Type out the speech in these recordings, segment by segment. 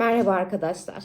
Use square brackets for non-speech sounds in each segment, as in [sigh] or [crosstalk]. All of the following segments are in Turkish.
Merhaba arkadaşlar.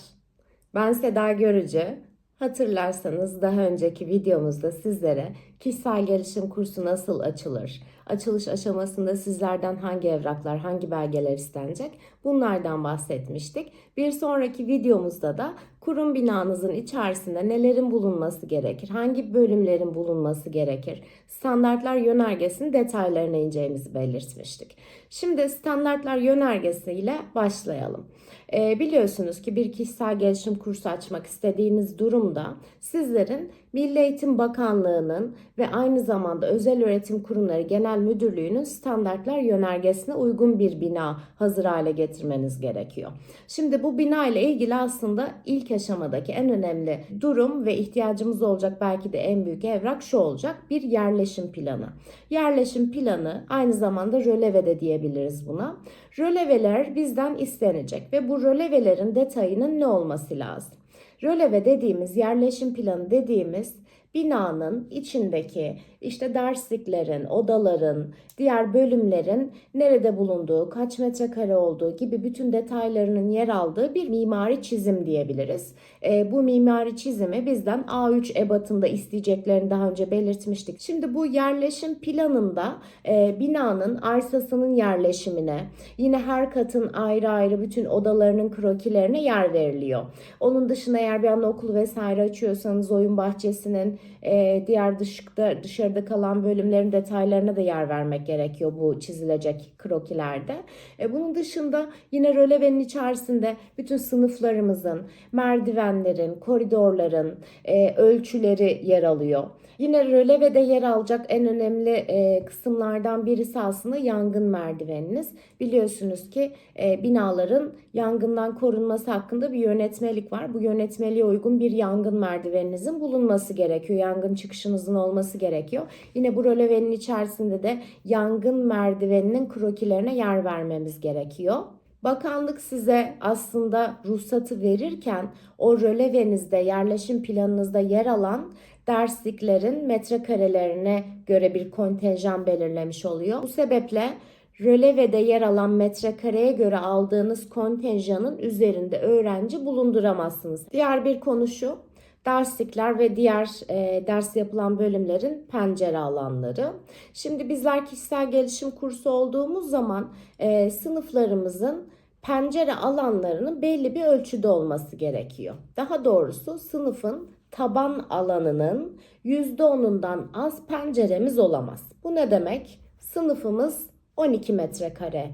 Ben Seda Görücü. Hatırlarsanız daha önceki videomuzda sizlere kişisel gelişim kursu nasıl açılır, açılış aşamasında sizlerden hangi evraklar, hangi belgeler istenecek bunlardan bahsetmiştik. Bir sonraki videomuzda da kurum binanızın içerisinde nelerin bulunması gerekir, hangi bölümlerin bulunması gerekir, standartlar yönergesinin detaylarına ineceğimizi belirtmiştik. Şimdi standartlar yönergesiyle başlayalım. Ee, biliyorsunuz ki bir kişisel gelişim kursu açmak istediğiniz durumda sizlerin Milli Eğitim Bakanlığı'nın ve aynı zamanda Özel Öğretim Kurumları Genel Müdürlüğü'nün standartlar yönergesine uygun bir bina hazır hale getirmeniz gerekiyor. Şimdi bu bina ile ilgili aslında ilk aşamadaki en önemli durum ve ihtiyacımız olacak belki de en büyük evrak şu olacak. Bir yerleşim planı. Yerleşim planı aynı zamanda röleve de diyebiliriz buna. Röleveler bizden istenecek ve bu rölevelerin detayının ne olması lazım? Röleve dediğimiz, yerleşim planı dediğimiz binanın içindeki işte dersliklerin, odaların, diğer bölümlerin nerede bulunduğu, kaç metrekare olduğu gibi bütün detaylarının yer aldığı bir mimari çizim diyebiliriz. E, bu mimari çizimi bizden A3 ebatında isteyeceklerini daha önce belirtmiştik. Şimdi bu yerleşim planında e, binanın arsasının yerleşimine, yine her katın ayrı ayrı bütün odalarının krokilerine yer veriliyor. Onun dışında eğer bir anaokulu vesaire açıyorsanız oyun bahçesinin e, diğer dışta, dışarıda kalan bölümlerin detaylarına da yer vermek gerekiyor bu çizilecek krokilerde. E, bunun dışında yine rölevenin içerisinde bütün sınıflarımızın, merdivenlerin, koridorların e, ölçüleri yer alıyor. Yine rölevede yer alacak en önemli e, kısımlardan birisi aslında yangın merdiveniniz. Biliyorsunuz ki e, binaların yangından korunması hakkında bir yönetmelik var. Bu yönetmeliğe uygun bir yangın merdiveninizin bulunması gerekiyor. Yangın çıkışınızın olması gerekiyor. Yine bu rölevenin içerisinde de yangın merdiveninin krokilerine yer vermemiz gerekiyor. Bakanlık size aslında ruhsatı verirken o rölevenizde, yerleşim planınızda yer alan dersliklerin metrekarelerine göre bir kontenjan belirlemiş oluyor. Bu sebeple rölevede yer alan metrekareye göre aldığınız kontenjanın üzerinde öğrenci bulunduramazsınız. Diğer bir konu şu. Derslikler ve diğer e, ders yapılan bölümlerin pencere alanları. Şimdi bizler kişisel gelişim kursu olduğumuz zaman e, sınıflarımızın pencere alanlarının belli bir ölçüde olması gerekiyor. Daha doğrusu sınıfın taban alanının %10'undan az penceremiz olamaz. Bu ne demek? Sınıfımız 12 metrekare.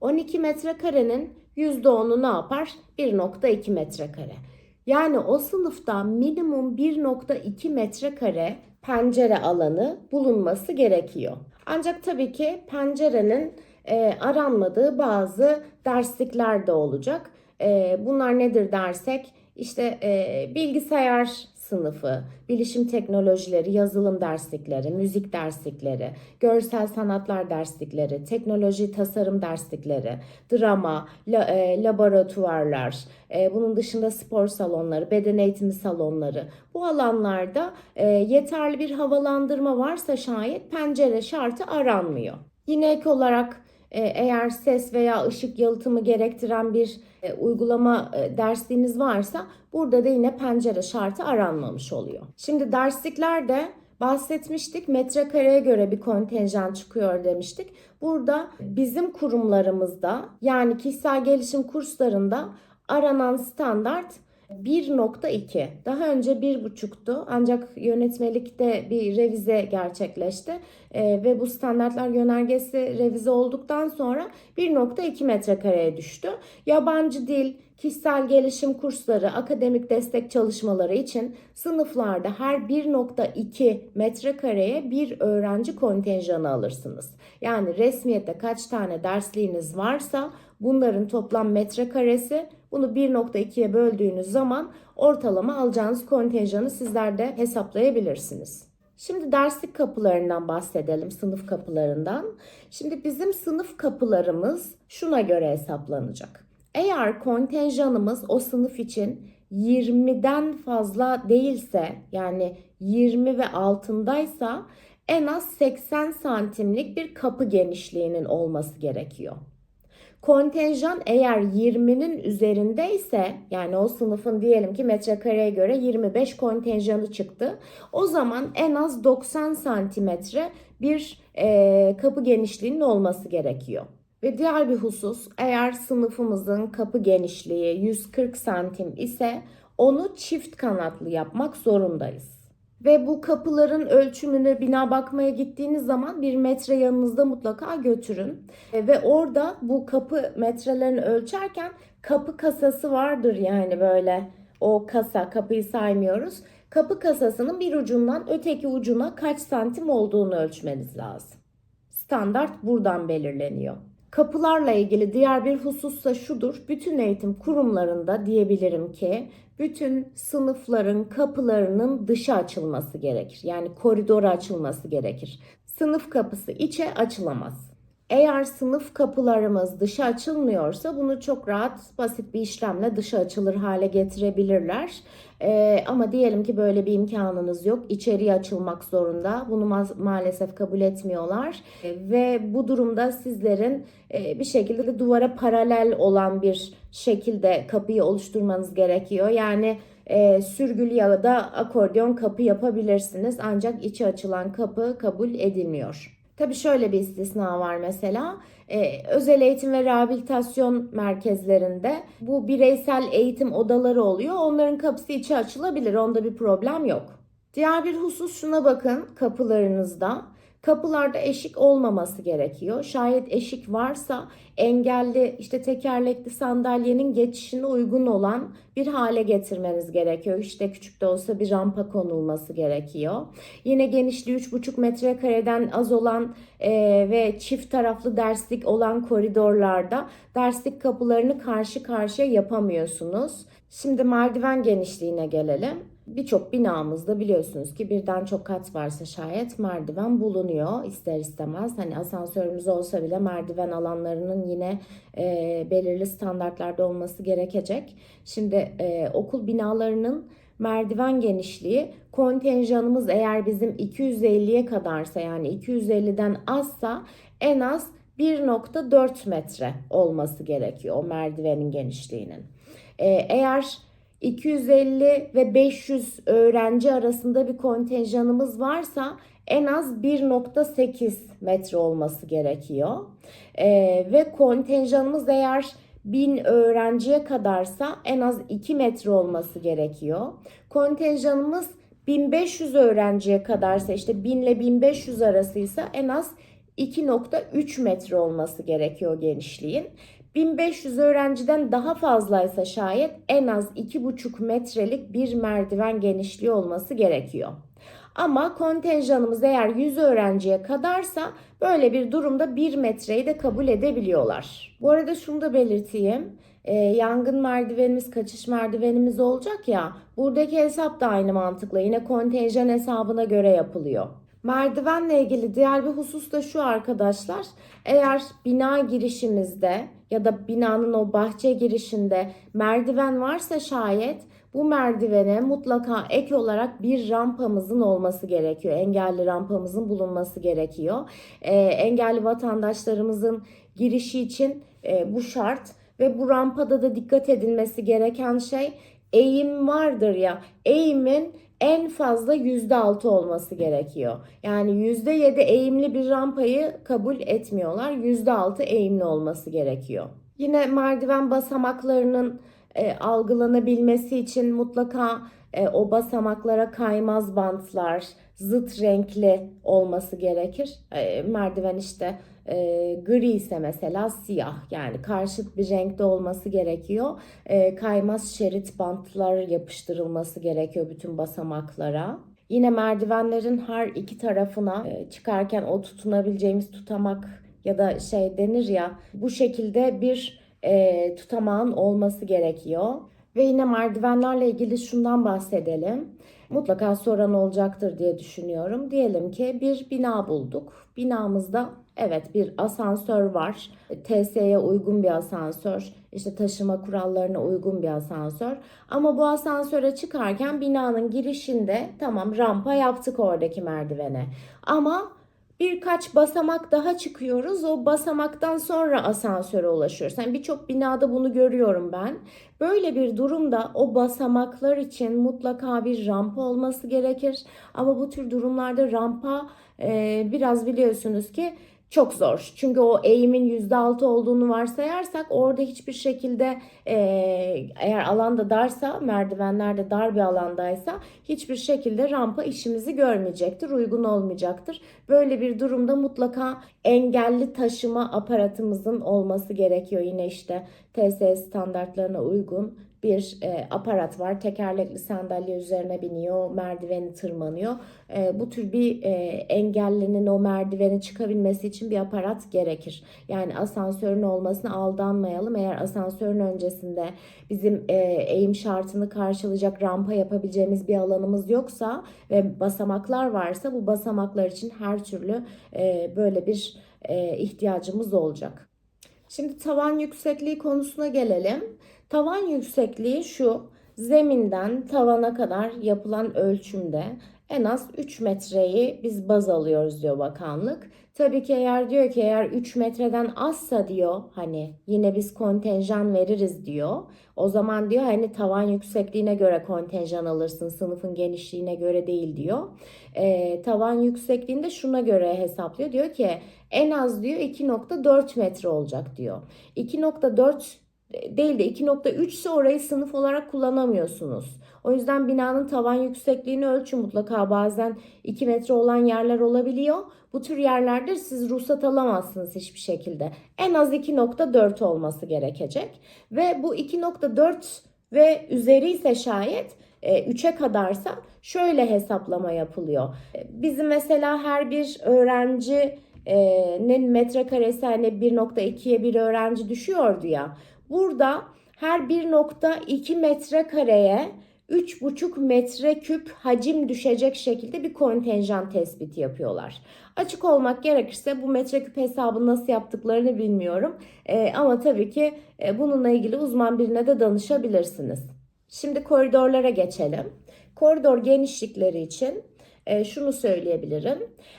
12 metrekarenin %10'u ne yapar? 1.2 metrekare. Yani o sınıfta minimum 1.2 metrekare pencere alanı bulunması gerekiyor. Ancak tabii ki pencerenin e, aranmadığı bazı derslikler de olacak. E, bunlar nedir dersek işte e, bilgisayar sınıfı, bilişim teknolojileri, yazılım derslikleri, müzik derslikleri, görsel sanatlar derslikleri, teknoloji tasarım derslikleri, drama, la, e, laboratuvarlar, e, bunun dışında spor salonları, beden eğitimi salonları. Bu alanlarda e, yeterli bir havalandırma varsa şayet pencere şartı aranmıyor. Yine ek olarak e, eğer ses veya ışık yalıtımı gerektiren bir e, uygulama e, dersliğiniz varsa burada da yine pencere şartı aranmamış oluyor. Şimdi dersliklerde bahsetmiştik. Metrekareye göre bir kontenjan çıkıyor demiştik. Burada bizim kurumlarımızda yani kişisel gelişim kurslarında aranan standart 1.2. Daha önce 1.5'tu ancak yönetmelikte bir revize gerçekleşti ee, ve bu standartlar yönergesi revize olduktan sonra 1.2 metrekareye düştü. Yabancı dil, kişisel gelişim kursları, akademik destek çalışmaları için sınıflarda her 1.2 metrekareye bir öğrenci kontenjanı alırsınız. Yani resmiyette kaç tane dersliğiniz varsa bunların toplam metrekaresi bunu 1.2'ye böldüğünüz zaman ortalama alacağınız kontenjanı sizler de hesaplayabilirsiniz. Şimdi derslik kapılarından bahsedelim, sınıf kapılarından. Şimdi bizim sınıf kapılarımız şuna göre hesaplanacak. Eğer kontenjanımız o sınıf için 20'den fazla değilse yani 20 ve altındaysa en az 80 santimlik bir kapı genişliğinin olması gerekiyor. Kontenjan eğer 20'nin üzerindeyse yani o sınıfın diyelim ki metrekareye göre 25 kontenjanı çıktı. O zaman en az 90 santimetre bir e, kapı genişliğinin olması gerekiyor. Ve diğer bir husus eğer sınıfımızın kapı genişliği 140 santim ise onu çift kanatlı yapmak zorundayız. Ve bu kapıların ölçümünü bina bakmaya gittiğiniz zaman bir metre yanınızda mutlaka götürün. E, Ve orada bu kapı metrelerini ölçerken kapı kasası vardır yani böyle o kasa kapıyı saymıyoruz. Kapı kasasının bir ucundan öteki ucuna kaç santim olduğunu ölçmeniz lazım. Standart buradan belirleniyor. Kapılarla ilgili diğer bir husus da şudur. Bütün eğitim kurumlarında diyebilirim ki bütün sınıfların kapılarının dışa açılması gerekir. Yani koridora açılması gerekir. Sınıf kapısı içe açılamaz. Eğer sınıf kapılarımız dışa açılmıyorsa bunu çok rahat basit bir işlemle dışa açılır hale getirebilirler. Ee, ama diyelim ki böyle bir imkanınız yok. İçeriye açılmak zorunda. Bunu ma- maalesef kabul etmiyorlar. Ee, ve bu durumda sizlerin e, bir şekilde duvara paralel olan bir şekilde kapıyı oluşturmanız gerekiyor. Yani e, sürgülü ya da akordeon kapı yapabilirsiniz. Ancak içi açılan kapı kabul edilmiyor. Tabii şöyle bir istisna var mesela. Ee, özel eğitim ve rehabilitasyon merkezlerinde bu bireysel eğitim odaları oluyor. Onların kapısı içi açılabilir. Onda bir problem yok. Diğer bir husus şuna bakın kapılarınızda. Kapılarda eşik olmaması gerekiyor. Şayet eşik varsa engelli işte tekerlekli sandalyenin geçişine uygun olan bir hale getirmeniz gerekiyor. İşte küçük de olsa bir rampa konulması gerekiyor. Yine genişliği 3,5 metrekareden az olan e, ve çift taraflı derslik olan koridorlarda derslik kapılarını karşı karşıya yapamıyorsunuz. Şimdi merdiven genişliğine gelelim. Birçok binamızda biliyorsunuz ki birden çok kat varsa şayet merdiven bulunuyor ister istemez. Hani asansörümüz olsa bile merdiven alanlarının yine e, belirli standartlarda olması gerekecek. Şimdi e, okul binalarının merdiven genişliği kontenjanımız eğer bizim 250'ye kadarsa yani 250'den azsa en az 1.4 metre olması gerekiyor o merdivenin genişliğinin. Ee, eğer 250 ve 500 öğrenci arasında bir kontenjanımız varsa en az 1.8 metre olması gerekiyor. Ee, ve kontenjanımız eğer 1000 öğrenciye kadarsa en az 2 metre olması gerekiyor. Kontenjanımız 1500 öğrenciye kadarsa işte 1000 ile 1500 arasıysa en az 2.3 metre olması gerekiyor genişliğin. 1500 öğrenciden daha fazlaysa şayet en az 2,5 metrelik bir merdiven genişliği olması gerekiyor. Ama kontenjanımız eğer 100 öğrenciye kadarsa böyle bir durumda 1 metreyi de kabul edebiliyorlar. Bu arada şunu da belirteyim. Ee, yangın merdivenimiz, kaçış merdivenimiz olacak ya. Buradaki hesap da aynı mantıkla yine kontenjan hesabına göre yapılıyor. Merdivenle ilgili diğer bir husus da şu arkadaşlar. Eğer bina girişimizde ya da binanın o bahçe girişinde merdiven varsa şayet bu merdivene mutlaka ek olarak bir rampamızın olması gerekiyor. Engelli rampamızın bulunması gerekiyor. Ee, engelli vatandaşlarımızın girişi için e, bu şart ve bu rampada da dikkat edilmesi gereken şey eğim vardır ya. Eğimin en fazla %6 olması gerekiyor. Yani %7 eğimli bir rampayı kabul etmiyorlar. %6 eğimli olması gerekiyor. Yine merdiven basamaklarının e, algılanabilmesi için mutlaka e, o basamaklara kaymaz bantlar, zıt renkli olması gerekir. E, merdiven işte e, gri ise mesela siyah yani karşıt bir renkte olması gerekiyor. E, kaymaz şerit bantlar yapıştırılması gerekiyor bütün basamaklara. Yine merdivenlerin her iki tarafına çıkarken o tutunabileceğimiz tutamak ya da şey denir ya bu şekilde bir e, tutamağın olması gerekiyor. Ve yine merdivenlerle ilgili şundan bahsedelim. Mutlaka soran olacaktır diye düşünüyorum. Diyelim ki bir bina bulduk. Binamızda evet bir asansör var. TSE'ye uygun bir asansör. işte taşıma kurallarına uygun bir asansör. Ama bu asansöre çıkarken binanın girişinde tamam rampa yaptık oradaki merdivene. Ama birkaç basamak daha çıkıyoruz. O basamaktan sonra asansöre ulaşıyoruz. Yani birçok binada bunu görüyorum ben. Böyle bir durumda o basamaklar için mutlaka bir rampa olması gerekir. Ama bu tür durumlarda rampa e, biraz biliyorsunuz ki çok zor. Çünkü o eğimin %6 olduğunu varsayarsak orada hiçbir şekilde e, eğer alanda darsa, merdivenler de dar bir alandaysa hiçbir şekilde rampa işimizi görmeyecektir, uygun olmayacaktır. Böyle bir durumda mutlaka engelli taşıma aparatımızın olması gerekiyor. Yine işte TSE standartlarına uygun bir e, aparat var. Tekerlekli sandalye üzerine biniyor, merdiveni tırmanıyor. E, bu tür bir e, engellinin o merdiveni çıkabilmesi için bir aparat gerekir. Yani asansörün olmasına aldanmayalım. Eğer asansörün öncesinde bizim e, eğim şartını karşılayacak rampa yapabileceğimiz bir alanımız yoksa ve basamaklar varsa bu basamaklar için her türlü e, böyle bir e, ihtiyacımız olacak. Şimdi tavan yüksekliği konusuna gelelim. Tavan yüksekliği şu. Zeminden tavana kadar yapılan ölçümde en az 3 metreyi biz baz alıyoruz diyor bakanlık. Tabii ki eğer diyor ki eğer 3 metreden azsa diyor hani yine biz kontenjan veririz diyor. O zaman diyor hani tavan yüksekliğine göre kontenjan alırsın sınıfın genişliğine göre değil diyor. E, tavan yüksekliğinde şuna göre hesaplıyor. Diyor ki en az diyor 2.4 metre olacak diyor. 2.4 değil de 2.3 ise orayı sınıf olarak kullanamıyorsunuz. O yüzden binanın tavan yüksekliğini ölçün mutlaka bazen 2 metre olan yerler olabiliyor. Bu tür yerlerde siz ruhsat alamazsınız hiçbir şekilde. En az 2.4 olması gerekecek. Ve bu 2.4 ve üzeri ise şayet 3'e kadarsa şöyle hesaplama yapılıyor. Bizim mesela her bir öğrencinin metrekaresi hani 1.2'ye bir öğrenci düşüyordu ya. Burada her 1.2 metrekareye 3,5 metreküp hacim düşecek şekilde bir kontenjan tespiti yapıyorlar. Açık olmak gerekirse bu metreküp hesabı nasıl yaptıklarını bilmiyorum. Ee, ama tabii ki e, bununla ilgili uzman birine de danışabilirsiniz. Şimdi koridorlara geçelim. Koridor genişlikleri için e, şunu söyleyebilirim.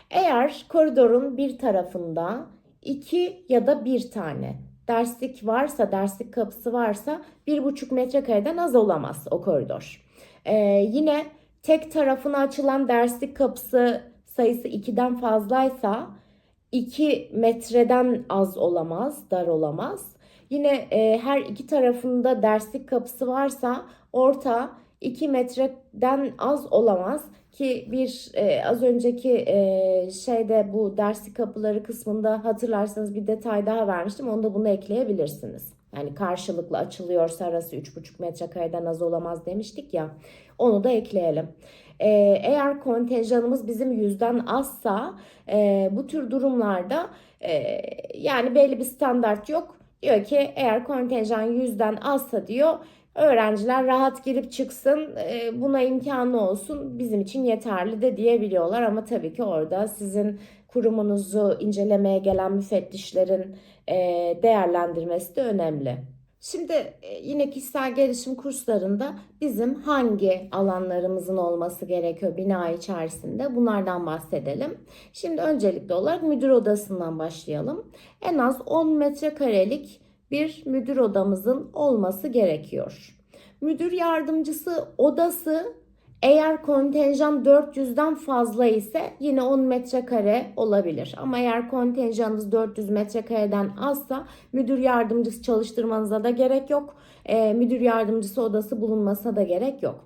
Eğer koridorun bir tarafında iki ya da bir tane derslik varsa, derslik kapısı varsa 1,5 metrekareden az olamaz o koridor. Ee, yine tek tarafına açılan derslik kapısı sayısı 2'den fazlaysa 2 metreden az olamaz, dar olamaz. Yine e, her iki tarafında derslik kapısı varsa orta 2 metreden az olamaz ki bir e, az önceki e, şeyde bu dersi kapıları kısmında hatırlarsanız bir detay daha vermiştim. Onu da bunu ekleyebilirsiniz. Yani karşılıklı açılıyorsa arası 3,5 metrekareden az olamaz demiştik ya. Onu da ekleyelim. E, eğer kontenjanımız bizim yüzden azsa e, bu tür durumlarda e, yani belli bir standart yok. Diyor ki eğer kontenjan yüzden azsa diyor öğrenciler rahat girip çıksın e, buna imkanı olsun bizim için yeterli de diyebiliyorlar ama tabii ki orada sizin kurumunuzu incelemeye gelen müfettişlerin e, değerlendirmesi de önemli. Şimdi e, yine kişisel gelişim kurslarında bizim hangi alanlarımızın olması gerekiyor bina içerisinde bunlardan bahsedelim. Şimdi öncelikli olarak müdür odasından başlayalım. En az 10 metrekarelik bir müdür odamızın olması gerekiyor. Müdür yardımcısı odası eğer kontenjan 400'den fazla ise yine 10 metrekare olabilir. Ama eğer kontenjanınız 400 metrekareden azsa müdür yardımcısı çalıştırmanıza da gerek yok. E, müdür yardımcısı odası bulunmasına da gerek yok.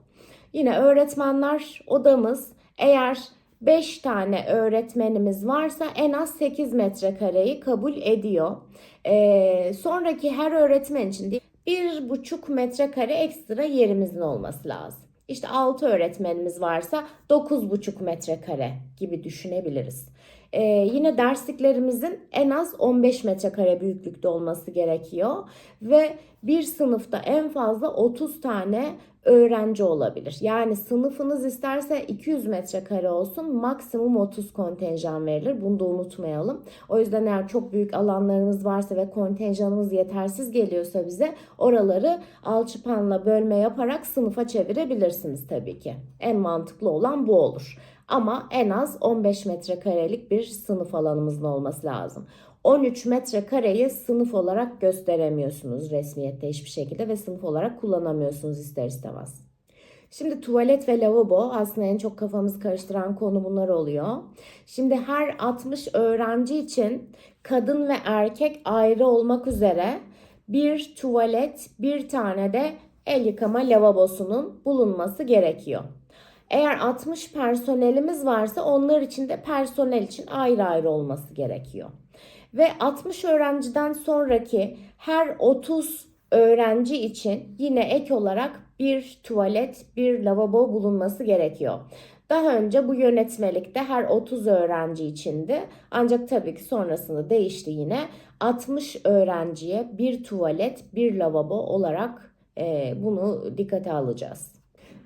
Yine öğretmenler odamız eğer 5 tane öğretmenimiz varsa en az 8 metrekareyi kabul ediyor. Ee, sonraki her öğretmen için bir buçuk metrekare ekstra yerimizin olması lazım. İşte 6 öğretmenimiz varsa 9,5 metrekare gibi düşünebiliriz. Ee, yine dersliklerimizin en az 15 metrekare büyüklükte olması gerekiyor ve bir sınıfta en fazla 30 tane öğrenci olabilir. Yani sınıfınız isterse 200 metrekare olsun maksimum 30 kontenjan verilir. Bunu da unutmayalım. O yüzden eğer çok büyük alanlarımız varsa ve kontenjanımız yetersiz geliyorsa bize oraları alçıpanla bölme yaparak sınıfa çevirebilirsiniz tabii ki. En mantıklı olan bu olur. Ama en az 15 metrekarelik bir sınıf alanımızın olması lazım. 13 metrekareyi sınıf olarak gösteremiyorsunuz resmiyette hiçbir şekilde ve sınıf olarak kullanamıyorsunuz ister istemez. Şimdi tuvalet ve lavabo aslında en çok kafamızı karıştıran konu bunlar oluyor. Şimdi her 60 öğrenci için kadın ve erkek ayrı olmak üzere bir tuvalet, bir tane de el yıkama lavabosunun bulunması gerekiyor. Eğer 60 personelimiz varsa onlar için de personel için ayrı ayrı olması gerekiyor. Ve 60 öğrenciden sonraki her 30 öğrenci için yine ek olarak bir tuvalet, bir lavabo bulunması gerekiyor. Daha önce bu yönetmelikte her 30 öğrenci içindi. Ancak tabii ki sonrasında değişti yine. 60 öğrenciye bir tuvalet, bir lavabo olarak bunu dikkate alacağız.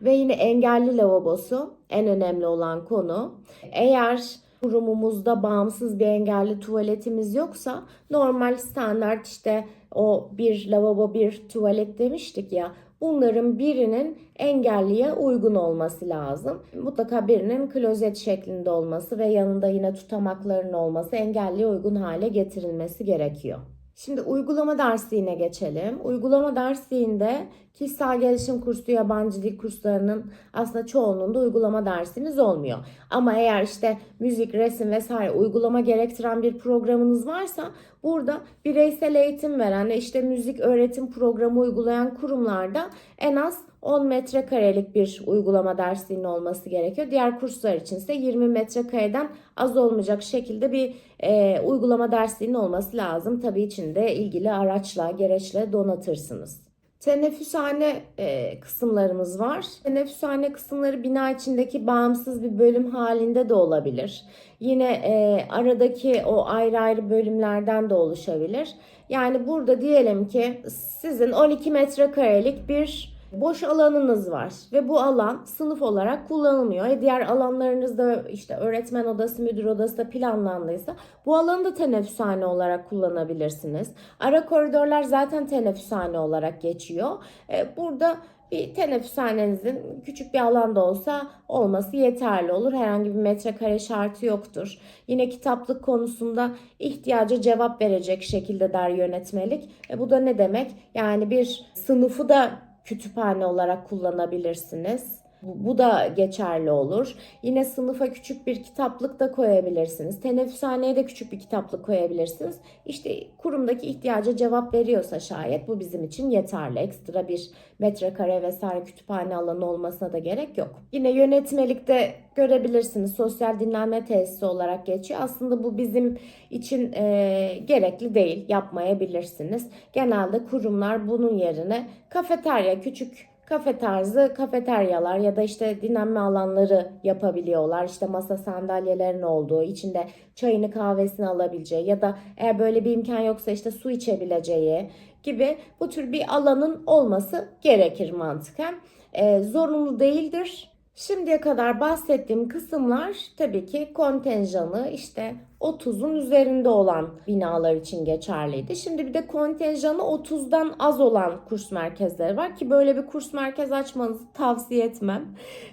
Ve yine engelli lavabosu en önemli olan konu. Eğer kurumumuzda bağımsız bir engelli tuvaletimiz yoksa normal standart işte o bir lavabo bir tuvalet demiştik ya bunların birinin engelliye uygun olması lazım. Mutlaka birinin klozet şeklinde olması ve yanında yine tutamakların olması engelliye uygun hale getirilmesi gerekiyor. Şimdi uygulama dersliğine geçelim. Uygulama dersliğinde kişisel gelişim kursu, yabancı dil kurslarının aslında çoğunluğunda uygulama dersiniz olmuyor. Ama eğer işte müzik, resim vesaire uygulama gerektiren bir programınız varsa burada bireysel eğitim veren ve işte müzik öğretim programı uygulayan kurumlarda en az 10 metrekarelik bir uygulama dersliğinin olması gerekiyor. Diğer kurslar için ise 20 metrekareden az olmayacak şekilde bir e, uygulama dersliğinin olması lazım. Tabii içinde ilgili araçla, gereçle donatırsınız. Teneffüshane e, kısımlarımız var. Teneffüshane kısımları bina içindeki bağımsız bir bölüm halinde de olabilir. Yine e, aradaki o ayrı ayrı bölümlerden de oluşabilir. Yani burada diyelim ki sizin 12 metrekarelik bir boş alanınız var ve bu alan sınıf olarak kullanılmıyor. E diğer alanlarınızda işte öğretmen odası, müdür odası da planlandıysa bu alanı da teneffüshane olarak kullanabilirsiniz. Ara koridorlar zaten teneffüshane olarak geçiyor. E, burada bir teneffüshanenizin küçük bir alanda olsa olması yeterli olur. Herhangi bir metrekare şartı yoktur. Yine kitaplık konusunda ihtiyaca cevap verecek şekilde der yönetmelik. E bu da ne demek? Yani bir sınıfı da kütüphane olarak kullanabilirsiniz. Bu, da geçerli olur. Yine sınıfa küçük bir kitaplık da koyabilirsiniz. Teneffüshaneye de küçük bir kitaplık koyabilirsiniz. İşte kurumdaki ihtiyaca cevap veriyorsa şayet bu bizim için yeterli. Ekstra bir metrekare vesaire kütüphane alanı olmasına da gerek yok. Yine yönetmelikte görebilirsiniz. Sosyal dinlenme tesisi olarak geçiyor. Aslında bu bizim için e, gerekli değil. Yapmayabilirsiniz. Genelde kurumlar bunun yerine kafeterya, küçük kafe tarzı kafeteryalar ya da işte dinlenme alanları yapabiliyorlar. İşte masa sandalyelerin olduğu, içinde çayını kahvesini alabileceği ya da eğer böyle bir imkan yoksa işte su içebileceği gibi bu tür bir alanın olması gerekir mantıken. Ee, zorunlu değildir. Şimdiye kadar bahsettiğim kısımlar tabii ki kontenjanı işte 30'un üzerinde olan binalar için geçerliydi. Şimdi bir de kontenjanı 30'dan az olan kurs merkezleri var ki böyle bir kurs merkez açmanızı tavsiye etmem.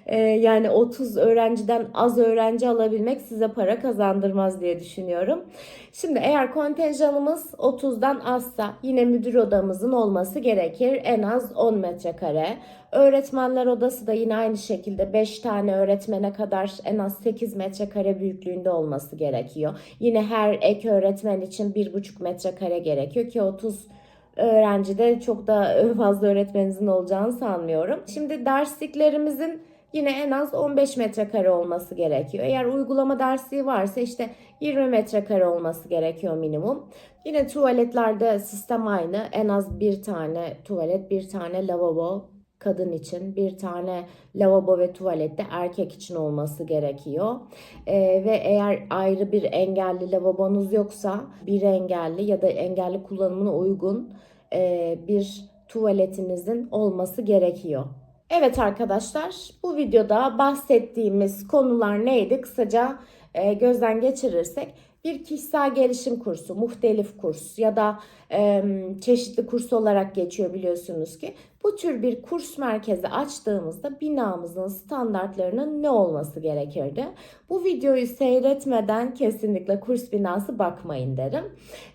Ee, yani 30 öğrenciden az öğrenci alabilmek size para kazandırmaz diye düşünüyorum. Şimdi eğer kontenjanımız 30'dan azsa yine müdür odamızın olması gerekir. En az 10 metrekare. Öğretmenler odası da yine aynı şekilde 5 tane öğretmene kadar en az 8 metrekare büyüklüğünde olması gerekiyor. Yine her ek öğretmen için 1,5 metrekare gerekiyor ki 30 öğrencide çok da [laughs] fazla öğretmeninizin olacağını sanmıyorum. Şimdi dersliklerimizin yine en az 15 metrekare olması gerekiyor. Eğer uygulama dersliği varsa işte 20 metrekare olması gerekiyor minimum. Yine tuvaletlerde sistem aynı. En az bir tane tuvalet, bir tane lavabo kadın için bir tane lavabo ve tuvalette erkek için olması gerekiyor. Ee, ve eğer ayrı bir engelli lavabonuz yoksa bir engelli ya da engelli kullanımına uygun e, bir tuvaletinizin olması gerekiyor. Evet arkadaşlar bu videoda bahsettiğimiz konular neydi? Kısaca e, gözden geçirirsek bir kişisel gelişim kursu, muhtelif kurs ya da e, çeşitli kurs olarak geçiyor biliyorsunuz ki. Bu tür bir kurs merkezi açtığımızda binamızın standartlarının ne olması gerekirdi? Bu videoyu seyretmeden kesinlikle kurs binası bakmayın derim.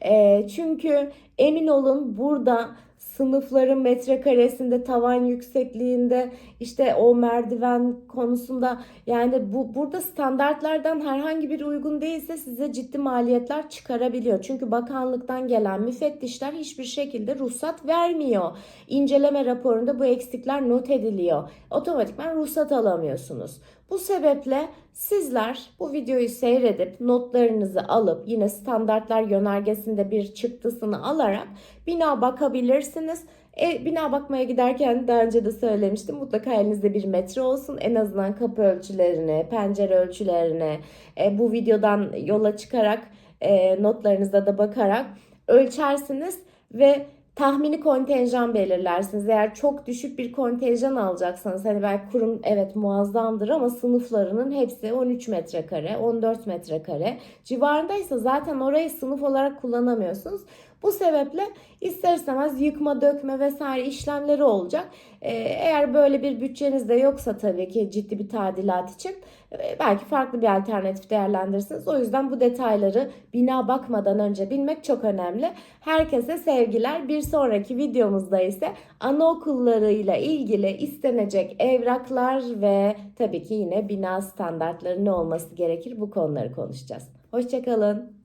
Ee, çünkü emin olun burada sınıfların metrekaresinde, tavan yüksekliğinde, işte o merdiven konusunda yani bu burada standartlardan herhangi bir uygun değilse size ciddi maliyetler çıkarabiliyor. Çünkü bakanlıktan gelen müfettişler hiçbir şekilde ruhsat vermiyor. İnceleme raporunda bu eksikler not ediliyor. Otomatikman ruhsat alamıyorsunuz. Bu sebeple sizler bu videoyu seyredip notlarınızı alıp yine standartlar yönergesinde bir çıktısını alarak bina bakabilirsiniz. E, bina bakmaya giderken daha önce de söylemiştim mutlaka elinizde bir metre olsun. En azından kapı ölçülerini, pencere ölçülerini e, bu videodan yola çıkarak e, notlarınıza da bakarak ölçersiniz ve tahmini kontenjan belirlersiniz. Eğer çok düşük bir kontenjan alacaksanız hani belki kurum evet muazzamdır ama sınıflarının hepsi 13 metrekare, 14 metrekare civarındaysa zaten orayı sınıf olarak kullanamıyorsunuz. Bu sebeple ister istemez yıkma, dökme vesaire işlemleri olacak. Ee, eğer böyle bir bütçeniz de yoksa tabii ki ciddi bir tadilat için e, belki farklı bir alternatif değerlendirirsiniz. O yüzden bu detayları bina bakmadan önce bilmek çok önemli. Herkese sevgiler. Bir sonraki videomuzda ise anaokullarıyla ilgili istenecek evraklar ve tabii ki yine bina standartları ne olması gerekir bu konuları konuşacağız. Hoşçakalın.